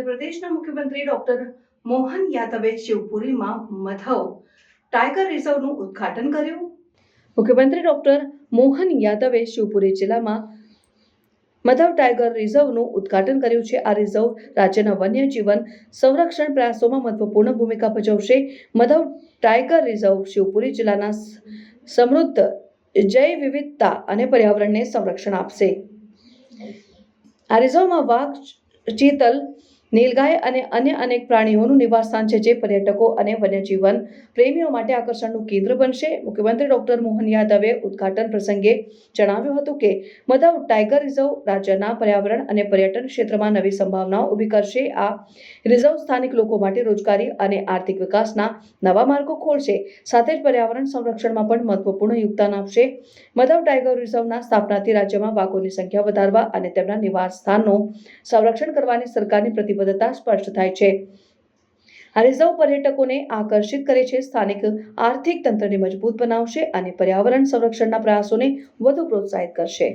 મધ્યપ્રદેશના મુખ્યમંત્રી ડોક્ટર મોહન યાદવે શિવપુરીમાં મધવ ટાઈગર રિઝર્વનું ઉદ્ઘાટન કર્યું. મુખ્યમંત્રી ડોક્ટર મોહન યાદવે શિવપુરી જિલ્લામાં મધવ ટાઈગર રિઝર્વનું ઉદ્ઘાટન કર્યું છે. આ રિઝર્વ રાજ્યના વન્યજીવન સંરક્ષણ પ્રયાસોમાં મહત્વપૂર્ણ ભૂમિકા ભજવશે. મધવ ટાઈગર રિઝર્વ શિવપુરી જિલ્લાના સમૃદ્ધ જૈવ વિવિધતા અને પર્યાવરણને સંરક્ષણ આપશે. આ રિઝર્વમાં વાઘ, ચીતલ નીલગાય અને અન્ય અનેક પ્રાણીઓનું નિવાસસ્થાન છે જે પર્યટકો અને વન્યજીવન પ્રેમીઓ માટે આકર્ષણનું કેન્દ્ર બનશે. મુખ્યમંત્રી ડોક્ટર મોહન યાદવે ઉદ્ઘાટન પ્રસંગે જણાવ્યું હતું કે, મધવ ટાઈગર રિઝર્વ રાજ્યના પર્યાવરણ અને પર્યટન ક્ષેત્રમાં નવી સંભાવનાઓ ઊભી કરશે. આ રિઝર્વ સ્થાનિક લોકો માટે રોજગારી અને આર્થિક વિકાસના નવા માર્ગો ખોલશે. સાથે જ પર્યાવરણ સંરક્ષણમાં પણ મહત્વપૂર્ણ યોગદાન આપશે. મધવ ટાઈગર રિઝર્વના સ્થાપનાથી રાજ્યમાં વાઘોની સંખ્યા વધારવા અને તેમના નિવાસ સ્થાનનું સંરક્ષણ કરવાની સરકારની પ્રતિબદ્ધતા સ્પષ્ટ થાય છે. આ રિઝર્વ પર્યટકોને આકર્ષિત કરે છે, સ્થાનિક આર્થિક તંત્રને મજબૂત બનાવશે અને પર્યાવરણ સંરક્ષણના પ્રયાસોને વધુ પ્રોત્સાહિત કરશે.